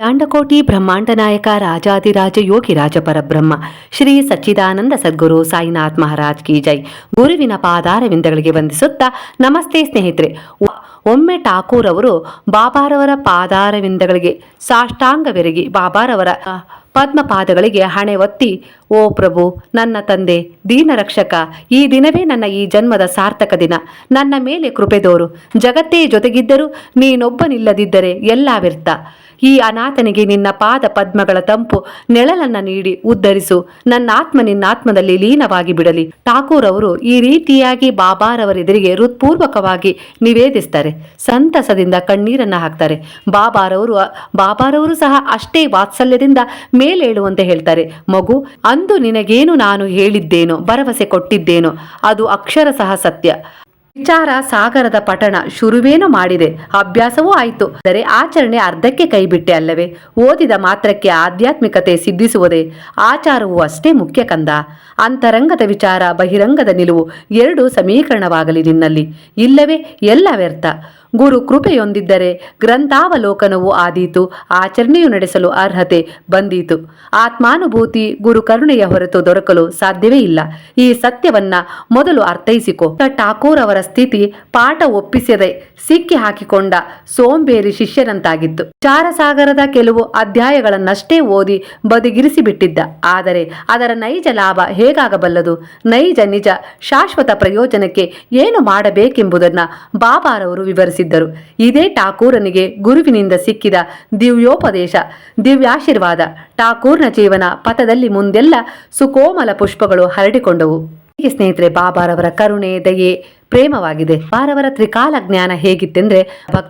ಯಾಂಡಕೋಟಿ ಬ್ರಹ್ಮಾಂಡ ನಾಯಕ ರಾಜಾದಿರಾಜ ಯೋಗಿ ರಾಜ ಪರಬ್ರಹ್ಮ ಶ್ರೀ ಸಚ್ಚಿದಾನಂದ ಸದ್ಗುರು ಸಾಯಿನಾಥ್ ಮಹಾರಾಜ್ ಕಿ ಜೈ. ಗುರುವಿನ ಪಾದಾರವಿಂದಗಳಿಗೆ ವಂದಿಸುತ್ತಾ ನಮಸ್ತೆ ಸ್ನೇಹಿತರೆ. ಒಮ್ಮೆ ಠಾಕೂರ್ ಅವರು ಬಾಬಾರವರ ಪಾದಾರವಿಂದಗಳಿಗೆ ಸಾಷ್ಟಾಂಗವೆರಗಿ ಬಾಬಾರವರ ಪದ್ಮಪಾದಗಳಿಗೆ ಪದ್ಮ ಪಾದಗಳಿಗೆ ಹಣೆ ಒತ್ತಿ, ಓ ಪ್ರಭು, ನನ್ನ ತಂದೆ, ದೀನರಕ್ಷಕ, ಈ ದಿನವೇ ನನ್ನ ಈ ಜನ್ಮದ ಸಾರ್ಥಕ ದಿನ. ನನ್ನ ಮೇಲೆ ಕೃಪೆದೋರು ಜಗತ್ತೇ ಜೊತೆಗಿದ್ದರೂ ನೀನೊಬ್ಬನಿಲ್ಲದಿದ್ದರೆ ಎಲ್ಲ ವ್ಯರ್ಥ. ಈ ಅನಾಥನಿಗೆ ನಿನ್ನ ಪಾದ ಪದ್ಮಗಳ ತಂಪು ನೆಳಲನ್ನ ನೀಡಿ ಉದ್ಧರಿಸು. ನನ್ನ ಆತ್ಮ ನಿನ್ನ ಆತ್ಮದಲ್ಲಿ ಲೀನವಾಗಿ ಬಿಡಲಿ. ಠಾಕೂರ್ ಅವರು ಈ ರೀತಿಯಾಗಿ ಬಾಬಾರವರೆದುರಿಗೆ ಹೃತ್ಪೂರ್ವಕವಾಗಿ ನಿವೇದಿಸ್ತಾರೆ. ಸಂತಸದಿಂದ ಕಣ್ಣೀರನ್ನ ಹಾಕ್ತಾರೆ. ಬಾಬಾರವರು ಬಾಬಾರವರು ಸಹ ಅಷ್ಟೇ ವಾತ್ಸಲ್ಯದಿಂದ ಮೇಲೇಳುವಂತೆ ಹೇಳ್ತಾರೆ. ಮಗು, ಅಂದು ನಿನಗೇನು ನಾನು ಹೇಳಿದ್ದೇನೋ, ಭರವಸೆ ಕೊಟ್ಟಿದ್ದೇನೋ, ಅದು ಅಕ್ಷರ ಸಹ ಸತ್ಯ. ವಿಚಾರ ಸಾಗರದ ಪಠಣ ಶುರುವೇನು ಮಾಡಿದೆ. ಅಭ್ಯಾಸವೂ ಆಯಿತು. ಆದರೆ ಆಚರಣೆ ಅರ್ಧಕ್ಕೆ ಕೈಬಿಟ್ಟೆ ಅಲ್ಲವೇ? ಓದಿದ ಮಾತ್ರಕ್ಕೆ ಆಧ್ಯಾತ್ಮಿಕತೆ ಸಿದ್ಧಿಸುವುದೇ? ಆಚಾರವು ಅಷ್ಟೇ ಮುಖ್ಯ ಕಂದ. ಅಂತರಂಗದ ವಿಚಾರ, ಬಹಿರಂಗದ ನಿಲುವು ಎರಡೂ ಸಮೀಕರಣವಾಗಲಿ ನಿನ್ನಲ್ಲಿ. ಇಲ್ಲವೇ? ಎಲ್ಲ ವ್ಯರ್ಥ. ಗುರು ಕೃಪೆಯೊಂದಿದ್ದರೆ ಗ್ರಂಥಾವಲೋಕನವು ಆದೀತು, ಆಚರಣೆಯು ನಡೆಸಲು ಅರ್ಹತೆ ಬಂದೀತು. ಆತ್ಮಾನುಭೂತಿ, ಗುರು ಕರುಣೆಯ ಹೊರತು ದೊರಕಲು ಸಾಧ್ಯವೇ ಇಲ್ಲ. ಈ ಸತ್ಯವನ್ನ ಮೊದಲು ಅರ್ಥೈಸಿಕೊ. ಠಾಕೂರ್ ಅವರ ಸ್ಥಿತಿ ಪಾಠ ಒಪ್ಪಿಸದೆ ಸಿಕ್ಕಿ ಹಾಕಿಕೊಂಡ ಸೋಂಬೇರಿ ಶಿಷ್ಯನಂತಾಗಿತ್ತು. ಚಾರಸಾಗರದ ಕೆಲವು ಅಧ್ಯಾಯಗಳನ್ನಷ್ಟೇ ಓದಿ ಬದಿಗಿರಿಸಿಬಿಟ್ಟಿದ್ದ. ಆದರೆ ಅದರ ನೈಜ ಲಾಭ ಹೇಗಾಗಬಲ್ಲದು? ನೈಜ ನಿಜ ಶಾಶ್ವತ ಪ್ರಯೋಜನಕ್ಕೆ ಏನು ಮಾಡಬೇಕೆಂಬುದನ್ನು ಬಾಬಾರವರು ವಿವರಿಸಿದ್ದರು ಇದೇ ಠಾಕೂರನಿಗೆ ಗುರುವಿನಿಂದ ಸಿಕ್ಕಿದ ದಿವ್ಯೋಪದೇಶ, ದಿವ್ಯಾಶೀರ್ವಾದ, ಠಾಕೂರ್ನ ಜೀವನ ಪಥದಲ್ಲಿ ಮುಂದೆಲ್ಲ ಸುಕೋಮಲ ಪುಷ್ಪಗಳು ಹರಡಿಕೊಂಡವು. ಸ್ನೇಹಿತರೆ, ಬಾಬಾರವರ ಕರುಣೆ, ದಯೆ ಪ್ರೇಮವಾಗಿದೆ. ಬಾರವರ ತ್ರಿಕಾಲ ಜ್ಞಾನ ಹೇಗಿತ್ತೆಂದ್ರೆ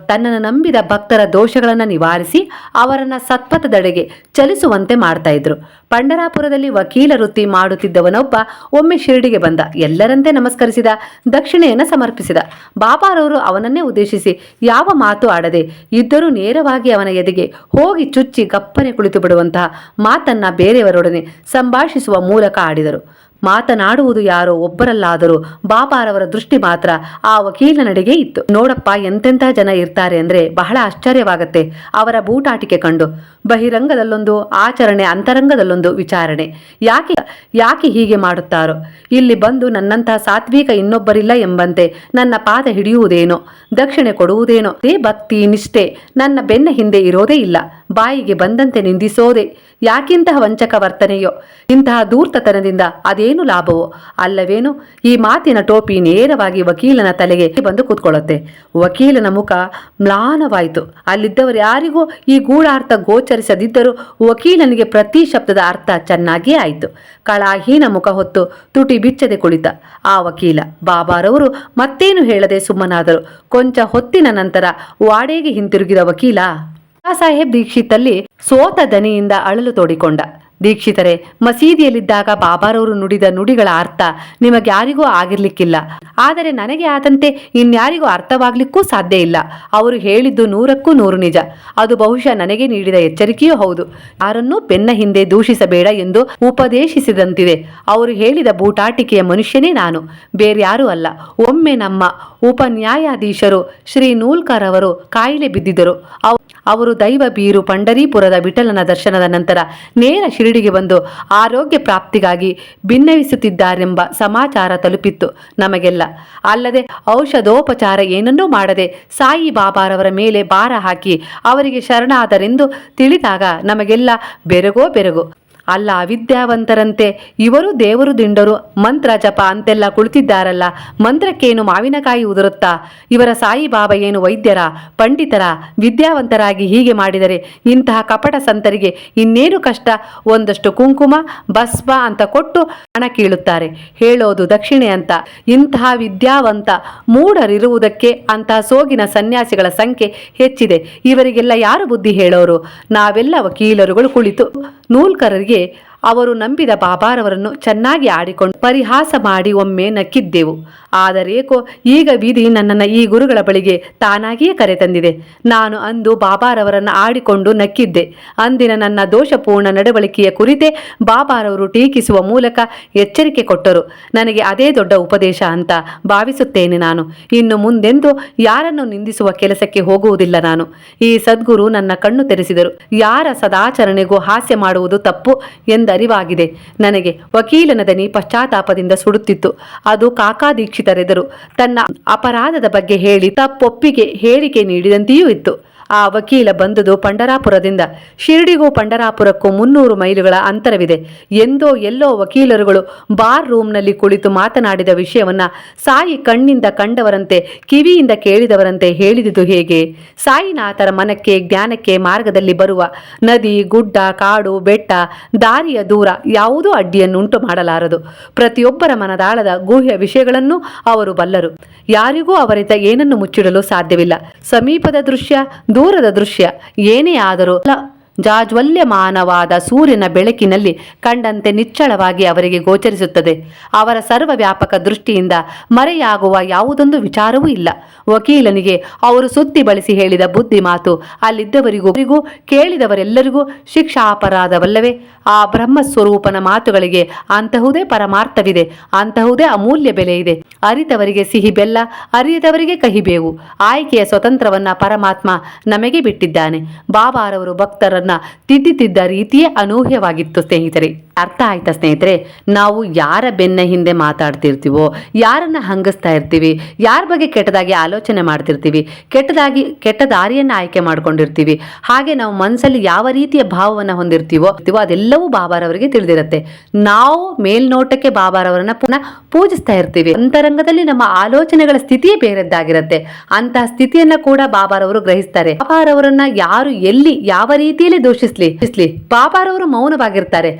ತನ್ನನ್ನು ನಂಬಿದ ಭಕ್ತರ ದೋಷಗಳನ್ನು ನಿವಾರಿಸಿ ಅವರನ್ನ ಸತ್ಪಥದೆಡೆಗೆ ಚಲಿಸುವಂತೆ ಮಾಡ್ತಾ ಇದ್ರು. ಪಂಡರಾಪುರದಲ್ಲಿ ವಕೀಲ ವೃತ್ತಿ ಮಾಡುತ್ತಿದ್ದವನೊಬ್ಬ ಒಮ್ಮೆ ಶಿರಡಿಗೆ ಬಂದ. ಎಲ್ಲರಂತೆ ನಮಸ್ಕರಿಸಿದ, ದಕ್ಷಿಣೆಯನ್ನು ಸಮರ್ಪಿಸಿದ. ಬಾಬಾರವರು ಅವನನ್ನೇ ಉದ್ದೇಶಿಸಿ, ಯಾವ ಮಾತು ಆಡದೆ ಇದ್ದರೂ ನೇರವಾಗಿ ಅವನ ಎದೆಗೆ ಹೋಗಿ ಚುಚ್ಚಿ ಗಪ್ಪನೆ ಕುಳಿತು ಬಿಡುವಂತಹ ಮಾತನ್ನ ಬೇರೆಯವರೊಡನೆ ಸಂಭಾಷಿಸುವ ಮೂಲಕ ಆಡಿದರು. ಮಾತನಾಡುವುದು ಯಾರೋ ಒಬ್ಬರಲ್ಲಾದರೂ ಬಾಬಾರವರ ದೃಷ್ಟಿ ಮಾತ್ರ ಆ ವಕೀಲನಡೆಗೆ ಇತ್ತು. ನೋಡಪ್ಪ, ಎಂತೆಂಥ ಜನ ಇರ್ತಾರೆ ಅಂದ್ರೆ ಬಹಳ ಆಶ್ಚರ್ಯವಾಗತ್ತೆ. ಅವರ ಬೂಟಾಟಿಕೆ ಕಂಡು ಬಹಿರಂಗದಲ್ಲೊಂದು, ಆಚರಣೆ ಅಂತರಂಗದಲ್ಲೊಂದು ವಿಚಾರಣೆ. ಯಾಕೆ ಯಾಕೆ ಹೀಗೆ ಮಾಡುತ್ತಾರೋ? ಇಲ್ಲಿ ಬಂದು ನನ್ನಂತಹ ಸಾತ್ವಿಕ ಇನ್ನೊಬ್ಬರಿಲ್ಲ ಎಂಬಂತೆ ನನ್ನ ಪಾದ ಹಿಡಿಯುವುದೇನೋ? ದಕ್ಷಿಣೆ ಕೊಡುವುದೇನೋ? ದೇ ಭಕ್ತಿ, ನಿಷ್ಠೆ, ನನ್ನ ಬೆನ್ನ ಹಿಂದೆ ಇರೋದೇ ಇಲ್ಲ. ಬಾಯಿಗೆ ಬಂದಂತೆ ನಿಂದಿಸೋದೆ ಯಾಕಿಂತಹ ವಂಚಕ ವರ್ತನೆಯೋ, ಇಂತಹ ದೂರ್ತತನದಿಂದ ಅದೇನು ಲಾಭವೋ? ಅಲ್ಲವೇನು? ಈ ಮಾತಿನ ಟೋಪಿ ನೇರವಾಗಿ ವಕೀಲನ ತಲೆಗೆ ಬಂದು ಕೂತ್ಕೊಳ್ಳುತ್ತೆ. ವಕೀಲನ ಮುಖ ಮ್ಲಾನವಾಯಿತು. ಅಲ್ಲಿದ್ದವರು ಯಾರಿಗೂ ಈ ಗೂಢಾರ್ಥ ಗೋಚರಿಸದಿದ್ದರೂ ವಕೀಲನಿಗೆ ಪ್ರತಿ ಶಬ್ದದ ಅರ್ಥ ಚೆನ್ನಾಗಿಯೇ ಆಯಿತು. ಕಳಾಹೀನ ಮುಖ ಹೊತ್ತು ತುಟಿ ಬಿಚ್ಚದೆ ಕುಳಿತ. ಆ ವಕೀಲ, ಬಾಬಾರವರು ಮತ್ತೇನು ಹೇಳದೆ ಸುಮ್ಮನಾದರು? ಕೊಂಚ ಹೊತ್ತಿನ ನಂತರ ವಾಡೆಗೆ ಹಿಂತಿರುಗಿದ ವಕೀಲ ಸಾಹೇಬ್ ದೀಕ್ಷಿತಲ್ಲಿ ಸೋತ ದನಿಯಿಂದ ಅಳಲು ತೋಡಿಕೊಂಡ. ದೀಕ್ಷಿತರೆ, ಮಸೀದಿಯಲ್ಲಿದ್ದಾಗ ಬಾಬಾರವರು ನುಡಿದ ನುಡಿಗಳ ಅರ್ಥ ನಿಮಗ್ಯಾರಿಗೂ ಆಗಿರ್ಲಿಕ್ಕಿಲ್ಲ. ಆದರೆ ನನಗೆ ಆದಂತೆ ಇನ್ಯಾರಿಗೂ ಅರ್ಥವಾಗ್ಲಿಕ್ಕೂ ಸಾಧ್ಯ ಇಲ್ಲ. ಅವರು ಹೇಳಿದ್ದು ನೂರಕ್ಕೂ ನೂರು ನಿಜ. ಅದು ಬಹುಶಃ ನನಗೆ ನೀಡಿದ ಎಚ್ಚರಿಕೆಯೂ ಹೌದು. ಯಾರನ್ನೂ ಬೆನ್ನ ಹಿಂದೆ ದೂಷಿಸಬೇಡ ಎಂದು ಉಪದೇಶಿಸಿದಂತಿದೆ. ಅವರು ಹೇಳಿದ ಬೂಟಾಟಿಕೆಯ ಮನುಷ್ಯನೇ ನಾನು. ಬೇರ್ಯಾರೂ ಅಲ್ಲ. ಒಮ್ಮೆ ನಮ್ಮ ಉಪನ್ಯಾಯಾಧೀಶರು ಶ್ರೀ ನೂಲ್ಕರ್ ಅವರು ಕಾಯಿಲೆ ಬಿದ್ದಿದ್ದರು. ಅವರು ದೈವ ಬೀರು ಪಂಡರೀಪುರದ ವಿಠಲನ ದರ್ಶನದ ನಂತರ ನೇರ ಶಿರಡಿಗೆ ಬಂದು ಆರೋಗ್ಯ ಪ್ರಾಪ್ತಿಗಾಗಿ ಭಿನ್ನವಿಸುತ್ತಿದ್ದಾರೆಂಬ ಸಮಾಚಾರ ತಲುಪಿತ್ತು. ನಮಗೆಲ್ಲ ಅಲ್ಲದೆ ಔಷಧೋಪಚಾರ ಏನನ್ನೂ ಮಾಡದೆ ಸಾಯಿ ಬಾಬಾರವರ ಮೇಲೆ ಭಾರ ಹಾಕಿ ಅವರಿಗೆ ಶರಣಾದರೆಂದು ತಿಳಿದಾಗ ನಮಗೆಲ್ಲ ಬೆರಗೋ ಬೆರಗು. ಅಲ್ಲ ಅವಿದ್ಯಾವಂತರಂತೆ ಇವರು ದೇವರು ದಿಂಡರು, ಮಂತ್ರ ಜಪ ಅಂತೆಲ್ಲ ಕುಳಿತಿದ್ದಾರಲ್ಲ, ಮಂತ್ರಕ್ಕೇನು ಮಾವಿನಕಾಯಿ ಉದುರುತ್ತಾ? ಇವರ ಸಾಯಿಬಾಬಾ ಏನು ವೈದ್ಯರ, ಪಂಡಿತರ, ವಿದ್ಯಾವಂತರಾಗಿ ಹೀಗೆ ಮಾಡಿದರೆ ಇಂತಹ ಕಪಟ ಸಂತರಿಗೆ ಇನ್ನೇನು ಕಷ್ಟ? ಒಂದಷ್ಟು ಕುಂಕುಮ, ಭಸ್ಮ ಅಂತ ಕೊಟ್ಟು ಹಣ ಕೀಳುತ್ತಾರೆ. ಹೇಳೋದು ದಕ್ಷಿಣೆ ಅಂತ. ಇಂತಹ ವಿದ್ಯಾವಂತ ಮೂಢರಿರುವುದಕ್ಕೆ ಅಂತಹ ಸೋಗಿನ ಸನ್ಯಾಸಿಗಳ ಸಂಖ್ಯೆ ಹೆಚ್ಚಿದೆ. ಇವರಿಗೆಲ್ಲ ಯಾರು ಬುದ್ಧಿ ಹೇಳೋರು? ನಾವೆಲ್ಲ ವಕೀಲರುಗಳು ಕುಳಿತು ನೂಲ್ಕರರಿಗೆ ಅವರು ನಂಬಿದ ಬಾಬಾರವರನ್ನು ಚೆನ್ನಾಗಿ ಆಡಿಕೊಂಡು ಪರಿಹಾಸ ಮಾಡಿ ಒಮ್ಮೆ ನಕ್ಕಿದ್ದೆವು. ಆದರೇಕೋ ಈಗ ವಿಧಿ ನನ್ನನ್ನು ಈ ಗುರುಗಳ ಬಳಿಗೆ ತಾನಾಗಿಯೇ ಕರೆತಂದಿದೆ ನಾನು ಅಂದು ಬಾಬಾರವರನ್ನು ಆಡಿಕೊಂಡು ನಕ್ಕಿದ್ದೆ. ಅಂದಿನ ನನ್ನ ದೋಷಪೂರ್ಣ ನಡವಳಿಕೆಯ ಕುರಿತೇ ಬಾಬಾರವರು ಟೀಕಿಸುವ ಮೂಲಕ ಎಚ್ಚರಿಕೆ ಕೊಟ್ಟರು. ನನಗೆ ಅದೇ ದೊಡ್ಡ ಉಪದೇಶ ಅಂತ ಭಾವಿಸುತ್ತೇನೆ ನಾನು. ಇನ್ನು ಮುಂದೆಂದು ಯಾರನ್ನು ನಿಂದಿಸುವ ಕೆಲಸಕ್ಕೆ ಹೋಗುವುದಿಲ್ಲ ನಾನು. ಈ ಸದ್ಗುರು ನನ್ನ ಕಣ್ಣು ತೆರೆಸಿದರು. ಯಾರ ಸದಾಚರಣೆಗೂ ಹಾಸ್ಯ ಮಾಡುವುದು ತಪ್ಪು ಎಂದರಿವಾಗಿದೆ ನನಗೆ ವಕೀಲನ ದನಿ ಪಶ್ಚಾತ್ತಾಪದಿಂದ ಸುಡುತ್ತಿತ್ತು. ಅದು ಕಾಕಾ ದೀಕ್ಷಿತರೆದರು. ತನ್ನ ಅಪರಾಧದ ಬಗ್ಗೆ ಹೇಳಿ ತಪ್ಪೊಪ್ಪಿಗೆ ಹೇಳಿಕೆ ನೀಡಿದಂತೆಯೂ ಇತ್ತು. ಆ ವಕೀಲ ಬಂದುದು ಪಂಡರಾಪುರದಿಂದ. ಶಿರಡಿಗೂ ಪಂಡರಾಪುರಕ್ಕೂ ಮುನ್ನೂರು ಮೈಲುಗಳ ಅಂತರವಿದೆ. ಎಂದೋ ಎಲ್ಲೋ ವಕೀಲರುಗಳು ಬಾರ್ ರೂಮ್ನಲ್ಲಿ ಕುಳಿತು ಮಾತನಾಡಿದ ವಿಷಯವನ್ನ ಸಾಯಿ ಕಣ್ಣಿಂದ ಕಂಡವರಂತೆ, ಕಿವಿಯಿಂದ ಕೇಳಿದವರಂತೆ ಹೇಳಿದುದು ಹೇಗೆ? ಸಾಯಿನಾಥರ ಮನಕ್ಕೆ, ಜ್ಞಾನಕ್ಕೆ ಮಾರ್ಗದಲ್ಲಿ ಬರುವ ನದಿ, ಗುಡ್ಡ, ಕಾಡು, ಬೆಟ್ಟ, ದಾರಿಯ ದೂರ ಯಾವುದೂ ಅಡ್ಡಿಯನ್ನುಂಟು ಮಾಡಲಾರದು. ಪ್ರತಿಯೊಬ್ಬರ ಮನದಾಳದ ಗುಹ್ಯ ವಿಷಯಗಳನ್ನು ಅವರು ಬಲ್ಲರು. ಯಾರಿಗೂ ಅವರಿಂದ ಏನನ್ನು ಮುಚ್ಚಿಡಲು ಸಾಧ್ಯವಿಲ್ಲ. ಸಮೀಪದ ದೃಶ್ಯ ದೂರದ ದೃಶ್ಯ ಏನೇ ಆದರೂ ಜಾಜ್ವಲ್ಯಮಾನವಾದ ಸೂರ್ಯನ ಬೆಳಕಿನಲ್ಲಿ ಕಂಡಂತೆ ನಿಚ್ಚಳವಾಗಿ ಅವರಿಗೆ ಗೋಚರಿಸುತ್ತದೆ. ಅವರ ಸರ್ವವ್ಯಾಪಕ ದೃಷ್ಟಿಯಿಂದ ಮರೆಯಾಗುವ ಯಾವುದೊಂದು ವಿಚಾರವೂ ಇಲ್ಲ. ವಕೀಲನಿಗೆ ಅವರು ಸುತ್ತಿ ಬಳಸಿ ಹೇಳಿದ ಬುದ್ಧಿ ಮಾತು ಅಲ್ಲಿದ್ದವರಿಗೂ ಕೇಳಿದವರೆಲ್ಲರಿಗೂ ಶಿಕ್ಷಾಪರಾಧವಲ್ಲವೇ. ಆ ಬ್ರಹ್ಮಸ್ವರೂಪನ ಮಾತುಗಳಿಗೆ ಅಂತಹುದೇ ಪರಮಾರ್ಥವಿದೆ, ಅಂತಹುದೇ ಅಮೂಲ್ಯ ಬೆಲೆ ಇದೆ. ಅರಿತವರಿಗೆ ಸಿಹಿ ಬೆಲ್ಲ, ಅರಿಯದವರಿಗೆ ಕಹಿಬೇವು. ಆಯ್ಕೆಯ ಸ್ವತಂತ್ರವನ್ನ ಪರಮಾತ್ಮ ನಮಗೆ ಬಿಟ್ಟಿದ್ದಾನೆ. ಬಾಬಾರವರು ಭಕ್ತರನ್ನ ತಿದ್ದಿತಿದ್ದ ರೀತಿಯೇ ಅನೂಹ್ಯವಾಗಿತ್ತು ಸ್ನೇಹಿತರೆ. ಅರ್ಥ ಆಯ್ತಾ ಸ್ನೇಹಿತರೆ? ನಾವು ಯಾರ ಬೆನ್ನ ಹಿಂದೆ ಮಾತಾಡ್ತಿರ್ತೀವೋ, ಯಾರನ್ನ ಹಂಗಿಸ್ತಾ ಇರ್ತೀವಿ, ಯಾರ ಬಗ್ಗೆ ಕೆಟ್ಟದಾಗಿ ಆಲೋಚನೆ ಮಾಡ್ತಿರ್ತೀವಿ, ಕೆಟ್ಟದಾಗಿ, ಕೆಟ್ಟ ದಾರಿಯನ್ನು ಆಯ್ಕೆ ಮಾಡ್ಕೊಂಡಿರ್ತೀವಿ, ಹಾಗೆ ನಾವು ಮನಸ್ಸಲ್ಲಿ ಯಾವ ರೀತಿಯ ಭಾವವನ್ನು ಹೊಂದಿರ್ತೀವೋ ಅದೆಲ್ಲವೂ ಬಾಬಾರವರಿಗೆ ತಿಳಿದಿರುತ್ತೆ. ನಾವು ಮೇಲ್ನೋಟಕ್ಕೆ ಬಾಬಾರವರನ್ನ ಪುನಃ ಪೂಜಿಸ್ತಾ ಇರ್ತೀವಿ. ಅಂತರಂಗದಲ್ಲಿ ನಮ್ಮ ಆಲೋಚನೆಗಳ ಸ್ಥಿತಿಯೇ ಬೇರೆದ್ದಾಗಿರುತ್ತೆ. ಅಂತಹ ಸ್ಥಿತಿಯನ್ನ ಕೂಡ ಬಾಬಾರವರು ಗ್ರಹಿಸ್ತಾರೆ. ಬಾಬಾರವರನ್ನ ಯಾರು ಎಲ್ಲಿ, ಯಾವ ರೀತಿಯಲ್ಲಿ ದೂಷಿಸ್ಲಿ ಬಾಬಾರವರು ಮೌನವಾಗಿರ್ತಾರೆ.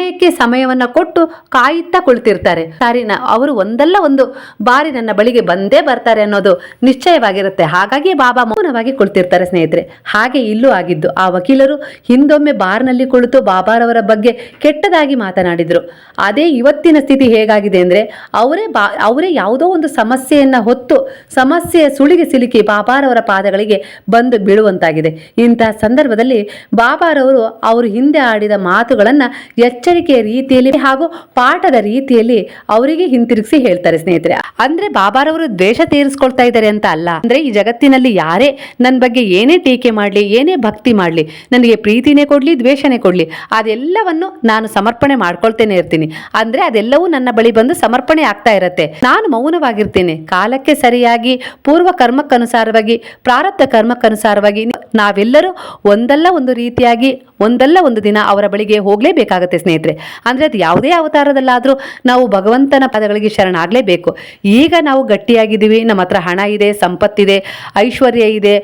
ಸಮಯಕ್ಕೆ ಸಮಯವನ್ನ ಕೊಟ್ಟು ಕಾಯುತ್ತಾ ಕುಳಿತಿರ್ತಾರೆ. ಸಾರಿನ ಅವರು ಒಂದಲ್ಲ ಒಂದು ಬಾರಿ ನನ್ನ ಬಳಿಗೆ ಬಂದೇ ಬರ್ತಾರೆ ಅನ್ನೋದು ನಿಶ್ಚಯವಾಗಿರುತ್ತೆ. ಹಾಗಾಗಿ ಬಾಬಾ ಮೌನವಾಗಿ ಕುಳಿತಿರ್ತಾರೆ ಸ್ನೇಹಿತರೆ. ಹಾಗೆ ಇಲ್ಲೂ ಆಗಿದ್ದು ಆ ವಕೀಲರು ಹಿಂದೊಮ್ಮೆ ಬಾರ್ನಲ್ಲಿ ಕುಳಿತು ಬಾಬಾರವರ ಬಗ್ಗೆ ಕೆಟ್ಟದಾಗಿ ಮಾತನಾಡಿದ್ರು. ಅದೇ ಇವತ್ತಿನ ಸ್ಥಿತಿ ಹೇಗಾಗಿದೆ ಅಂದರೆ ಅವರೇ ಬಾ, ಅವರೇ ಯಾವುದೋ ಒಂದು ಸಮಸ್ಯೆಯನ್ನ ಹೊತ್ತು ಸಮಸ್ಯೆಯ ಸುಳಿಗೆ ಸಿಲುಕಿ ಬಾಬಾರವರ ಪಾದಗಳಿಗೆ ಬಂದು ಬೀಳುವಂತಾಗಿದೆ. ಇಂತಹ ಸಂದರ್ಭದಲ್ಲಿ ಬಾಬಾರವರು ಅವರು ಹಿಂದೆ ಆಡಿದ ಮಾತುಗಳನ್ನ ಎಚ್ಚರಿಕೆಯ ರೀತಿಯಲ್ಲಿ ಹಾಗೂ ಪಾಠದ ರೀತಿಯಲ್ಲಿ ಅವರಿಗೆ ಹಿಂತಿರುಗಿಸಿ ಹೇಳ್ತಾರೆ ಸ್ನೇಹಿತರೆ. ಅಂದ್ರೆ ಬಾಬಾರವರು ದ್ವೇಷ ತೀರಿಸ್ಕೊಳ್ತಾ ಇದ್ದಾರೆ ಅಂತ ಅಲ್ಲ. ಅಂದ್ರೆ ಈ ಜಗತ್ತಿನಲ್ಲಿ ಯಾರೇ ನನ್ನ ಬಗ್ಗೆ ಏನೇ ಟೀಕೆ ಮಾಡಲಿ, ಏನೇ ಭಕ್ತಿ ಮಾಡಲಿ, ನನಗೆ ಪ್ರೀತಿನೇ ಕೊಡ್ಲಿ, ದ್ವೇಷನೇ ಕೊಡ್ಲಿ, ಅದೆಲ್ಲವನ್ನು ನಾನು ಸಮರ್ಪಣೆ ಮಾಡ್ಕೊಳ್ತೇನೆ ಇರ್ತೀನಿ. ಅಂದ್ರೆ ಅದೆಲ್ಲವೂ ನನ್ನ ಬಳಿ ಬಂದು ಸಮರ್ಪಣೆ ಆಗ್ತಾ ಇರತ್ತೆ. ನಾನು ಮೌನವಾಗಿರ್ತೀನಿ. ಕಾಲಕ್ಕೆ ಸರಿಯಾಗಿ, ಪೂರ್ವ ಕರ್ಮಕ್ಕನುಸಾರವಾಗಿ, ಪ್ರಾರಬ್ಧ ಕರ್ಮಕ್ಕನುಸಾರವಾಗಿ, ನಾವೆಲ್ಲರೂ ಒಂದಲ್ಲ ಒಂದು ರೀತಿಯಾಗಿ, ಒಂದಲ್ಲ ಒಂದು ದಿನ ಅವರ ಬಳಿಗೆ ಹೋಗಲೇಬೇಕಾಗತ್ತೆ ಸ್ನೇಹಿತರೆ, ಅಂದರೆ ಅದು ಯಾವುದೇ ಅವತಾರದಲ್ಲಾದರೂ ನಾವು ಭಗವಂತನ ಪದಗಳಿಗೆ ಶರಣಾಗಲೇಬೇಕು ಈಗ ನಾವು ಗಟ್ಟಿಯಾಗಿದ್ದೀವಿ, ನಮ್ಮ ಹತ್ರ ಹಣ ಇದೆ, ಸಂಪತ್ತಿದೆ, ಐಶ್ವರ್ಯ ಇದೆ,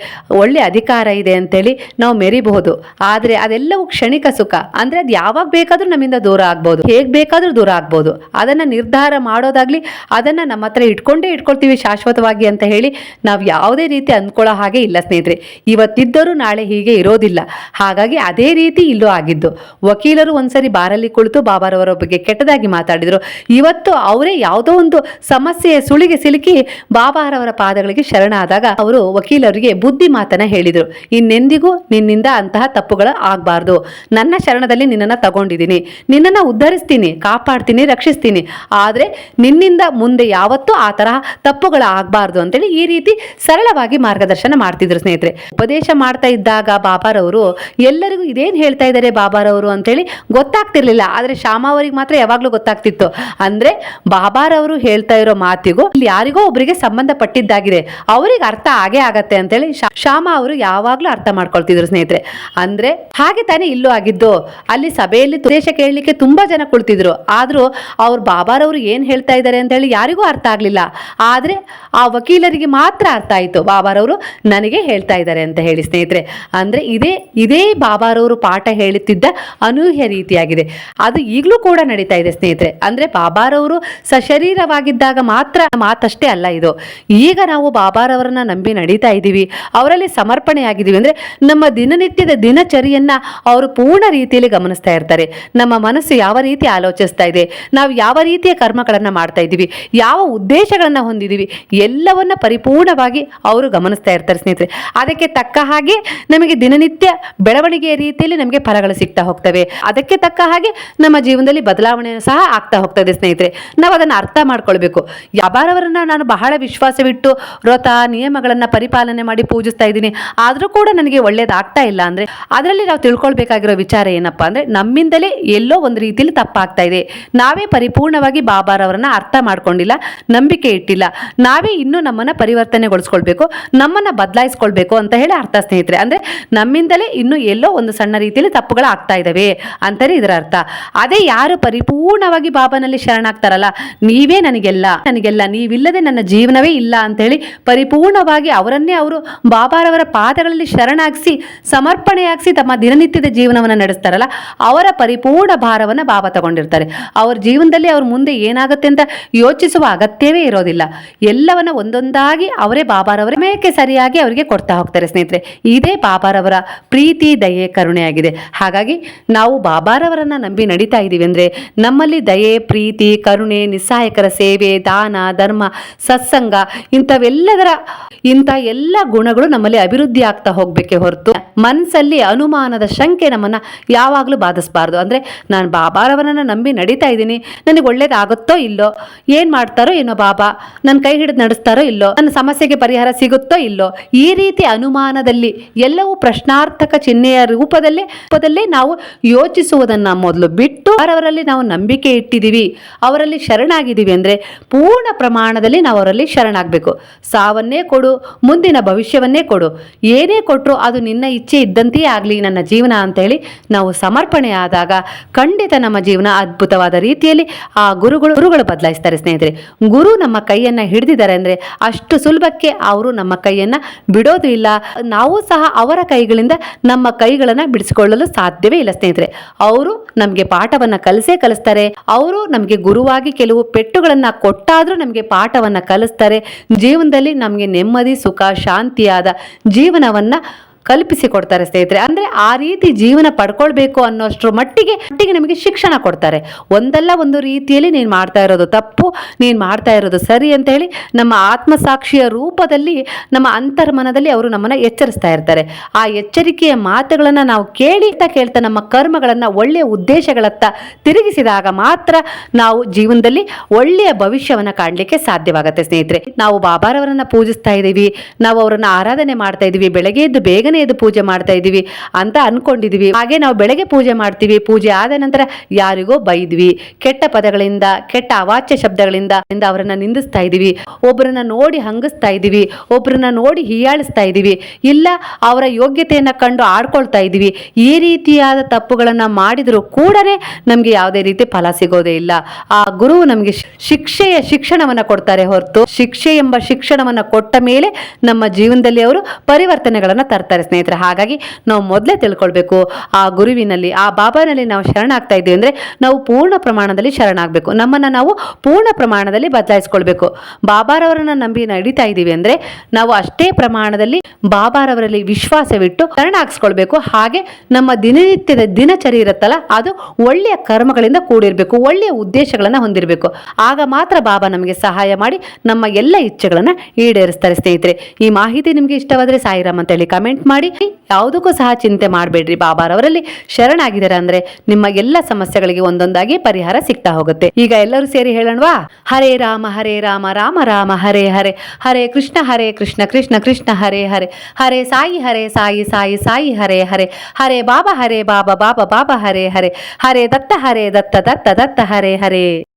ಒಳ್ಳೆ ಅಧಿಕಾರ ಇದೆ ಅಂತೇಳಿ ನಾವು ಮೆರಿಬಹುದು. ಆದರೆ ಅದೆಲ್ಲವೂ ಕ್ಷಣಿಕ ಸುಖ. ಅಂದರೆ ಅದು ಯಾವಾಗ ಬೇಕಾದರೂ ನಮ್ಮಿಂದ ದೂರ ಆಗ್ಬೋದು. ಹೇಗೆ ಬೇಕಾದರೂ ದೂರ ಆಗ್ಬೋದು. ಅದನ್ನು ನಿರ್ಧಾರ ಮಾಡೋದಾಗ್ಲಿ ಅದನ್ನು ನಮ್ಮ ಹತ್ರ ಇಟ್ಕೊಂಡೇ ಇಟ್ಕೊಳ್ತೀವಿ ಶಾಶ್ವತವಾಗಿ ಅಂತ ಹೇಳಿ ನಾವು ಯಾವುದೇ ರೀತಿ ಅಂದ್ಕೊಳ್ಳೋ ಹಾಗೆ ಇಲ್ಲ ಸ್ನೇಹಿತರೆ. ಇವತ್ತಿದ್ದರೂ ನಾಳೆ ಹೀಗೆ ಇರೋದಿಲ್ಲ. ಹಾಗಾಗಿ ಅದೇ ರೀತಿ ಇಲ್ಲೂ ಆಗಿದ್ದು. ವಕೀಲರು ಒಂದ್ಸರಿ ಬಾರಲ್ಲಿ ಕುಳಿತು ಬಾಬಾರವರ ಬಗ್ಗೆ ಕೆಟ್ಟದಾಗಿ ಮಾತಾಡಿದ್ರು. ಇವತ್ತು ಅವರೇ ಯಾವುದೋ ಒಂದು ಸಮಸ್ಯೆಯ ಸುಳಿಗೆ ಸಿಲುಕಿ ಬಾಬಾರವರ ಪಾದಗಳಿಗೆ ಶರಣಾದಾಗ ಅವರು ವಕೀಲರಿಗೆ ಬುದ್ಧಿ ಮಾತನ್ನ ಹೇಳಿದರು. ಇನ್ನೆಂದಿಗೂ ನಿನ್ನಿಂದ ಅಂತಹ ತಪ್ಪುಗಳು ಆಗಬಾರ್ದು. ನನ್ನ ಶರಣದಲ್ಲಿ ನಿನ್ನನ್ನು ತಗೊಂಡಿದ್ದೀನಿ. ನಿನ್ನನ್ನು ಉದ್ಧರಿಸ್ತೀನಿ, ಕಾಪಾಡ್ತೀನಿ, ರಕ್ಷಿಸ್ತೀನಿ. ಆದರೆ ನಿನ್ನಿಂದ ಮುಂದೆ ಯಾವತ್ತೂ ಆ ತರಹ ತಪ್ಪುಗಳು ಆಗಬಾರ್ದು ಅಂತೇಳಿ ಈ ರೀತಿ ಸರಳವಾಗಿ ಮಾರ್ಗದರ್ಶನ ಮಾಡ್ತಿದ್ರು ಸ್ನೇಹಿತರೆ. ಉಪದೇಶ ಮಾಡ್ತಾ ಇದ್ದಾಗ ಬಾಬಾರವರು ಎಲ್ಲರಿಗೂ ಇದೇನು ಹೇಳ್ತಾ ಇದ್ದಾರೆ ಬಾಬಾರವರು ಅಂತೇಳಿ ಗೊತ್ತಾಗ್ತಿರ್ಲಿಲ್ಲ. ಆದರೆ ಶ್ಯಾಮ ಅವರಿಗೆ ಮಾತ್ರ ಯಾವಾಗಲೂ ಗೊತ್ತಾಗ್ತಿತ್ತು. ಅಂದ್ರೆ ಬಾಬಾರವರು ಹೇಳ್ತಾ ಇರೋ ಮಾತಿಗೂ ಇಲ್ಲಿ ಯಾರಿಗೋ ಒಬ್ಬರಿಗೆ ಸಂಬಂಧಪಟ್ಟಿದ್ದಾಗಿದೆ. ಅವರಿಗೆ ಅರ್ಥ ಆಗೇ ಆಗತ್ತೆ ಅಂತೇಳಿ ಶ್ಯಾಮ ಅವರು ಯಾವಾಗಲೂ ಅರ್ಥ ಮಾಡ್ಕೊಳ್ತಿದ್ರು ಸ್ನೇಹಿತರೆ. ಅಂದ್ರೆ ಹಾಗೆ ತಾನೇ ಇಲ್ಲೂ ಆಗಿದ್ದು. ಅಲ್ಲಿ ಸಭೆಯಲ್ಲಿ ಉದ್ದೇಶ ಕೇಳಲಿಕ್ಕೆ ತುಂಬಾ ಜನ ಕುಳಿತಿದ್ರು. ಆದ್ರೂ ಅವ್ರು ಬಾಬಾರವರು ಏನು ಹೇಳ್ತಾ ಇದ್ದಾರೆ ಅಂತೇಳಿ ಯಾರಿಗೂ ಅರ್ಥ ಆಗ್ಲಿಲ್ಲ. ಆದ್ರೆ ಆ ವಕೀಲರಿಗೆ ಮಾತ್ರ ಅರ್ಥ ಆಯ್ತು. ಬಾಬಾರವರು ನನಗೆ ಹೇಳ್ತಾ ಇದ್ದಾರೆ ಅಂತ ಹೇಳಿ ಸ್ನೇಹಿತರೆ. ಅಂದ್ರೆ ಇದೇ ಇದೇ ಬಾಬಾರವರು ಪಾಠ ಹೇಳುತ್ತಿದ್ದ ಅನೂಹ್ಯ ರೀತಿಯಾಗಿದೆ. ಅದು ಈಗಲೂ ಕೂಡ ನಡೀತಾ ಇದೆ, ಸ್ನೇಹಿತರೆ. ಅಂದ್ರೆ ಬಾಬಾರವರು ಸಶರೀರವಾಗಿದ್ದಾಗ ಮಾತ್ರ ಮಾತಷ್ಟೇ ಅಲ್ಲ ಇದು. ಈಗ ನಾವು ಬಾಬಾರವರನ್ನ ನಂಬಿ ನಡೀತಾ ಇದ್ದೀವಿ, ಅವರಲ್ಲಿ ಸಮರ್ಪಣೆ ಆಗಿದ್ದೀವಿ ಅಂದ್ರೆ ನಮ್ಮ ದಿನನಿತ್ಯದ ದಿನಚರಿಯನ್ನ ಅವರು ಪೂರ್ಣ ರೀತಿಯಲ್ಲಿ ಗಮನಿಸ್ತಾ ಇರ್ತಾರೆ. ನಮ್ಮ ಮನಸ್ಸು ಯಾವ ರೀತಿ ಆಲೋಚಿಸ್ತಾ ಇದೆ, ನಾವು ಯಾವ ರೀತಿಯ ಕರ್ಮಗಳನ್ನು ಮಾಡ್ತಾ ಇದ್ದೀವಿ, ಯಾವ ಉದ್ದೇಶಗಳನ್ನು ಹೊಂದಿದ್ದೀವಿ, ಎಲ್ಲವನ್ನ ಪರಿಪೂರ್ಣವಾಗಿ ಅವರು ಗಮನಿಸ್ತಾ ಇರ್ತಾರೆ, ಸ್ನೇಹಿತರೆ. ಅದಕ್ಕೆ ತಕ್ಕ ಹಾಗೆ ನಮಗೆ ದಿನನಿತ್ಯ ಬೆಳವಣಿಗೆಯ ರೀತಿಯಲ್ಲಿ ನಮಗೆ ಫಲಗಳು ಸಿಗ್ತಾ ಹೋಗ್ತವೆ. ಅದಕ್ಕೆ ತಕ್ಕ ಹಾಗೆ ನಮ್ಮ ಜೀವನದಲ್ಲಿ ಬದಲಾವಣೆ ಸಹ ಆಗ್ತಾ ಹೋಗ್ತದೆ ಸ್ನೇಹಿತರೆ. ನಾವು ಅದನ್ನು ಅರ್ಥ ಮಾಡ್ಕೊಳ್ಬೇಕು. ಯಾವಾರವರನ್ನ ನಾನು ಬಹಳ ವಿಶ್ವಾಸವಿಟ್ಟು ವ್ರತ, ನಿಯಮಗಳನ್ನು ಪರಿಪಾಲನೆ ಮಾಡಿ ಪೂಜಿಸ್ತಾ ಇದ್ದೀನಿ. ಆದರೂ ಕೂಡ ನನಗೆ ಒಳ್ಳೇದಾಗ್ತಾ ಇಲ್ಲ ಅಂದ್ರೆ ಅದರಲ್ಲಿ ನಾವು ತಿಳ್ಕೊಳ್ಬೇಕಾಗಿರೋ ವಿಚಾರ ಏನಪ್ಪಾ ಅಂದ್ರೆ ನಮ್ಮಿಂದಲೇ ಎಲ್ಲೋ ಒಂದು ರೀತಿಯಲ್ಲಿ ತಪ್ಪಾಗ್ತಾ ಇದೆ. ನಾವೇ ಪರಿಪೂರ್ಣವಾಗಿ ಬಾಬಾರವರನ್ನ ಅರ್ಥ ಮಾಡ್ಕೊಂಡಿಲ್ಲ, ನಂಬಿಕೆ ಇಟ್ಟಿಲ್ಲ. ನಾವೇ ಇನ್ನೂ ನಮ್ಮನ್ನ ಪರಿವರ್ತನೆಗೊಳಿಸ್ಕೊಳ್ಬೇಕು, ನಮ್ಮನ್ನ ಬದಲಾಯಿಸ್ಕೊಳ್ಬೇಕು ಅಂತ ಹೇಳಿ ಅರ್ಥ, ಸ್ನೇಹಿತರೆ. ಅಂದ್ರೆ ನಮ್ಮಿಂದಲೇ ಇನ್ನೂ ಎಲ್ಲೋ ಒಂದು ಸಣ್ಣ ರೀತಿಯಲ್ಲಿ ತಪ್ಪುಗಳು ಆಗ್ತಾ ಇದ್ದಾವೆ ಅಂತಾರೆ ಇದರ ಅರ್ಥ. ಅದೇ ಯಾರು ಪರಿಪೂರ್ಣವಾಗಿ ಬಾಬಾನಲ್ಲಿ ಶರಣಾಗ್ತಾರಲ್ಲ? ನೀವೇ ನನಗೆಲ್ಲ ನನಗೆಲ್ಲ, ನೀವಿಲ್ಲದೆ ನನ್ನ ಜೀವನವೇ ಇಲ್ಲ ಅಂತ ಹೇಳಿ ಪರಿಪೂರ್ಣವಾಗಿ ಅವರನ್ನೇ ಅವರು ಬಾಬಾರವರ ಪಾದಗಳಲ್ಲಿ ಶರಣಾಗಿಸಿ, ಸಮರ್ಪಣೆಯಾಗಿಸಿ ತಮ್ಮ ದಿನನಿತ್ಯದ ಜೀವನವನ್ನು ನಡೆಸ್ತಾರಲ್ಲ, ಅವರ ಪರಿಪೂರ್ಣ ಭಾರವನ್ನು ಬಾಬಾ ತಗೊಂಡಿರ್ತಾರೆ. ಅವ್ರ ಜೀವನದಲ್ಲಿ ಅವ್ರ ಮುಂದೆ ಏನಾಗುತ್ತೆ ಅಂತ ಯೋಚಿಸುವ ಅಗತ್ಯವೇ ಇರೋದಿಲ್ಲ. ಎಲ್ಲವನ್ನ ಒಂದೊಂದಾಗಿ ಅವರೇ ಬಾಬಾರವರ ಮೇಕೆ ಸರಿಯಾಗಿ ಅವರಿಗೆ ಕೊಡ್ತಾ ಹೋಗ್ತಾರೆ ಸ್ನೇಹಿತರೆ. ಇದೇ ಬಾಬಾರವರ ಪ್ರೀತಿ, ದಯೆ, ಕರುಣೆಯಾಗಿದೆ. ಹಾಗಾಗಿ ನಾವು ಬಾಬಾರವರನ್ನ ನಂಬಿ ನಡೀತಾ ಇದ್ದೀವಿ ಅಂದ್ರೆ ನಮ್ಮಲ್ಲಿ ದಯೆ, ಪ್ರೀತಿ, ಕರುಣೆ ನಿಸ್ಸಹಾಯಕರ ಸೇವೆ, ದಾನ, ಧರ್ಮ, ಸತ್ಸಂಗ ಇಂಥವೆಲ್ಲದರ ಇಂಥ ಎಲ್ಲ ಗುಣಗಳು ನಮ್ಮಲ್ಲಿ ಅಭಿವೃದ್ಧಿ ಆಗ್ತಾ ಹೋಗ್ಬೇಕೆ ಹೊರತು ಮನಸ್ಸಲ್ಲಿ ಅನುಮಾನದ ಶಂಕೆ ನಮ್ಮನ್ನು ಯಾವಾಗಲೂ ಬಾಧಿಸಬಾರ್ದು. ಅಂದ್ರೆ ನಾನು ಬಾಬಾರವರನ್ನ ನಂಬಿ ನಡೀತಾ ಇದ್ದೀನಿ. ನನಗೆ ಒಳ್ಳೇದಾಗುತ್ತೋ ಇಲ್ಲೋ, ಏನು ಮಾಡ್ತಾರೋ ಏನೋ ಬಾಬಾ ನನ್ನ ಕೈ ಹಿಡಿದು ನಡೆಸ್ತಾರೋ ಇಲ್ಲೋ, ನನ್ನ ಸಮಸ್ಯೆಗೆ ಪರಿಹಾರ ಸಿಗುತ್ತೋ ಇಲ್ಲೋ, ಈ ರೀತಿ ಅನುಮಾನದಲ್ಲಿ ಎಲ್ಲವೂ ಪ್ರಶ್ನಾರ್ಥಕ ಚಿಹ್ನೆಯ ರೂಪದಲ್ಲೇ ರೂಪದಲ್ಲೇ ನಾವು ಯೋಚಿಸುವುದನ್ನ ಮೊದಲು ಬಿಟ್ಟು ಅವರವರಲ್ಲಿ ನಾವು ನಂಬಿಕೆ ಇಟ್ಟಿದ್ದೀವಿ, ಅವರಲ್ಲಿ ಶರಣಾಗಿದ್ದೀವಿ ಅಂದರೆ ಪೂರ್ಣ ಪ್ರಮಾಣದಲ್ಲಿ ನಾವು ಅವರಲ್ಲಿ ಶರಣಾಗಬೇಕು. ಸಾವನ್ನೇ ಕೊಡು, ಮುಂದಿನ ಭವಿಷ್ಯವನ್ನೇ ಕೊಡು. ಏನೇ ಕೊಟ್ಟರು ಅದು ನಿನ್ನ ಇಚ್ಛೆ ಇದ್ದಂತೆಯೇ ಆಗಲಿ ನನ್ನ ಜೀವನ ಅಂತ ಹೇಳಿ ನಾವು ಸಮರ್ಪಣೆ ಆದಾಗ ಖಂಡಿತ ನಮ್ಮ ಜೀವನ ಅದ್ಭುತವಾದ ರೀತಿಯಲ್ಲಿ ಆ ಗುರುಗಳು ಗುರುಗಳು ಬದಲಾಯಿಸ್ತಾರೆ ಸ್ನೇಹಿತರೆ. ಗುರು ನಮ್ಮ ಕೈಯನ್ನು ಹಿಡಿದಿದ್ದಾರೆ ಅಂದರೆ ಅಷ್ಟು ಸುಲಭಕ್ಕೆ ಅವರು ನಮ್ಮ ಕೈಯನ್ನು ಬಿಡೋದು ಇಲ್ಲ. ನಾವು ಸಹ ಅವರ ಕೈಗಳಿಂದ ನಮ್ಮ ಕೈಗಳನ್ನು ಬಿಡಿಸಿಕೊಳ್ಳಲು ಸಾಧ್ಯವೇ ಇಲ್ಲ ಸ್ನೇಹಿತರೆ. ಅವರು ನಮಗೆ ಪಾಠವನ್ನ ಕಲಿಸೇ ಕಲಿಸ್ತಾರೆ. ಅವರು ನಮಗೆ ಗುರುವಾಗಿ ಕೆಲವು ಪೆಟ್ಟುಗಳನ್ನ ಕೊಟ್ಟಾದ್ರೂ ನಮಗೆ ಪಾಠವನ್ನ ಕಲಿಸ್ತಾರೆ. ಜೀವನದಲ್ಲಿ ನಮಗೆ ನೆಮ್ಮದಿ, ಸುಖ, ಶಾಂತಿಯಾದ ಜೀವನವನ್ನ ಕಲ್ಪಿಸಿ ಕೊಡ್ತಾರೆ ಸ್ನೇಹಿತರೆ. ಅಂದ್ರೆ ಆ ರೀತಿ ಜೀವನ ಪಡ್ಕೊಳ್ಬೇಕು ಅನ್ನೋಷ್ಟರ ಮಟ್ಟಿಗೆ ಮಟ್ಟಿಗೆ ನಮಗೆ ಶಿಕ್ಷಣ ಕೊಡ್ತಾರೆ. ಒಂದಲ್ಲ ಒಂದು ರೀತಿಯಲ್ಲಿ ನೀನು ಮಾಡ್ತಾ ಇರೋದು ತಪ್ಪು, ನೀನು ಮಾಡ್ತಾ ಇರೋದು ಸರಿ ಅಂತ ಹೇಳಿ ನಮ್ಮ ಆತ್ಮಸಾಕ್ಷಿಯ ರೂಪದಲ್ಲಿ, ನಮ್ಮ ಅಂತರ್ಮನದಲ್ಲಿ ಅವರು ನಮ್ಮನ್ನ ಎಚ್ಚರಿಸ್ತಾ ಇರ್ತಾರೆ. ಆ ಎಚ್ಚರಿಕೆಯ ಮಾತುಗಳನ್ನ ನಾವು ಕೇಳಿತಾ ಕೇಳ್ತಾ ನಮ್ಮ ಕರ್ಮಗಳನ್ನ ಒಳ್ಳೆಯ ಉದ್ದೇಶಗಳತ್ತ ತಿರುಗಿಸಿದಾಗ ಮಾತ್ರ ನಾವು ಜೀವನದಲ್ಲಿ ಒಳ್ಳೆಯ ಭವಿಷ್ಯವನ್ನ ಕಾಣಲಿಕ್ಕೆ ಸಾಧ್ಯವಾಗುತ್ತೆ ಸ್ನೇಹಿತರೆ. ನಾವು ಬಾಬಾರವರನ್ನ ಪೂಜಿಸ್ತಾ ಇದ್ದೀವಿ ನಾವು ಅವರನ್ನು ಆರಾಧನೆ ಮಾಡ್ತಾ ಇದ್ದೀವಿ ಬೆಳಗ್ಗೆ ಎದ್ದು ಬೇಗನೆ ಎದ್ದು ಪೂಜೆ ಮಾಡ್ತಾ ಇದೀವಿ ಅಂತ ಅನ್ಕೊಂಡಿದೀವಿ ಹಾಗೆ ನಾವು ಬೆಳಗ್ಗೆ ಪೂಜೆ ಮಾಡ್ತೀವಿ. ಪೂಜೆ ಆದ ನಂತರ ಯಾರಿಗೋ ಬೈದ್ವಿ. ಕೆಟ್ಟ ಪದಗಳಿಂದ, ಕೆಟ್ಟ ಅವಾಚ್ಯ ಶಬ್ದಗಳಿಂದ ಅವರನ್ನ ನಿಂದಿಸ್ತಾ ಇದೀವಿ ಒಬ್ಬರನ್ನ ನೋಡಿ ಹಂಗಿಸ್ತಾ ಇದೀವಿ ಒಬ್ಬರನ್ನ ನೋಡಿ ಹೀಯಾಳಿಸ್ತಾ ಇದೀವಿ ಇಲ್ಲ, ಅವರ ಯೋಗ್ಯತೆಯನ್ನ ಕಂಡು ಆಡ್ಕೊಳ್ತಾ ಇದೀವಿ ಈ ರೀತಿಯಾದ ತಪ್ಪುಗಳನ್ನ ಮಾಡಿದ್ರು ಕೂಡ ನಮ್ಗೆ ಯಾವುದೇ ರೀತಿ ಫಲ ಸಿಗೋದೇ ಇಲ್ಲ. ಆ ಗುರು ನಮಗೆ ಶಿಕ್ಷೆಯ ಶಿಕ್ಷಣವನ್ನ ಕೊಡ್ತಾರೆ ಹೊರತು, ಶಿಕ್ಷೆ ಎಂಬ ಶಿಕ್ಷಣವನ್ನ ಕೊಟ್ಟ ಮೇಲೆ ನಮ್ಮ ಜೀವನದಲ್ಲಿ ಅವರು ಪರಿವರ್ತನೆಗಳನ್ನ ತರ್ತಾರೆ. ಸ್ನೇಹಿತರೆ, ಹಾಗಾಗಿ ನಾವು ಮೊದಲೇ ತಿಳ್ಕೊಳ್ಬೇಕು, ಆ ಗುರುವಿನಲ್ಲಿ, ಆ ಬಾಬಾನಲ್ಲಿ ನಾವು ಶರಣಾಗ್ತಾ ಇದ್ದೀವಿ ಅಂದ್ರೆ ನಾವು ಪೂರ್ಣ ಪ್ರಮಾಣದಲ್ಲಿ ಶರಣಾಗಬೇಕು. ನಮ್ಮನ್ನ ನಾವು ಪೂರ್ಣ ಪ್ರಮಾಣದಲ್ಲಿ ಬದಲಾಯಿಸ್ಕೊಳ್ಬೇಕು. ಬಾಬಾರವರನ್ನು ನಂಬಿ ನಡೀತಾ ಇದ್ದೀವಿ ಅಂದ್ರೆ ನಾವು ಅಷ್ಟೇ ಪ್ರಮಾಣದಲ್ಲಿ ಬಾಬಾರವರಲ್ಲಿ ವಿಶ್ವಾಸವಿಟ್ಟು ಶರಣಾಗಿಸ್ಕೊಳ್ಬೇಕು. ಹಾಗೆ ನಮ್ಮ ದಿನನಿತ್ಯದ ದಿನಚರಿ ಇರುತ್ತಲ್ಲ, ಅದು ಒಳ್ಳೆಯ ಕರ್ಮಗಳಿಂದ ಕೂಡಿರಬೇಕು, ಒಳ್ಳೆಯ ಉದ್ದೇಶಗಳನ್ನ ಹೊಂದಿರಬೇಕು. ಆಗ ಮಾತ್ರ ಬಾಬಾ ನಮಗೆ ಸಹಾಯ ಮಾಡಿ ನಮ್ಮ ಎಲ್ಲ ಇಚ್ಛೆಗಳನ್ನ ಈಡೇರಿಸ್ತಾರೆ ಸ್ನೇಹಿತರೆ. ಈ ಮಾಹಿತಿ ನಿಮಗೆ ಇಷ್ಟವಾದರೆ ಸಾಯಿರಾಮ್ ಅಂತ ಹೇಳಿ ಕಮೆಂಟ್ ಮಾಡಿ ಯಾವುದಕ್ಕೂ ಸಹ ಚಿಂತೆ ಮಾಡಬೇಡ್ರಿ ಬಾಬಾರವರಲ್ಲಿ. ಶರಣಾಗಿದ್ದಾರೆ ಅಂದ್ರೆ ನಿಮ್ಮ ಎಲ್ಲ ಸಮಸ್ಯೆಗಳಿಗೆ ಒಂದೊಂದಾಗಿ ಪರಿಹಾರ ಸಿಗ್ತಾ ಹೋಗುತ್ತೆ. ಈಗ ಎಲ್ಲರೂ ಸೇರಿ ಹೇಳೋಣವಾ? ಹರೇ ರಾಮ ಹರೇ ರಾಮ ರಾಮ ರಾಮ, ಹರೇ ಹರೇ. ಹರೇ ಕೃಷ್ಣ ಹರೇ ಕೃಷ್ಣ ಕೃಷ್ಣ ಕೃಷ್ಣ, ಹರೇ ಹರೇ. ಹರೇ ಸಾಯಿ ಹರೇ ಸಾಯಿ ಸಾಯಿ ಸಾಯಿ, ಹರೇ ಹರೇ. ಹರೇ ಬಾಬಾ ಹರೇ ಬಾಬಾ ಬಾಬಾ ಬಾಬಾ, ಹರೇ ಹರೇ. ಹರೇ ದತ್ತ ಹರೇ ದತ್ತ ದತ್ತ ದತ್ತ, ಹರೇ ಹರೇ.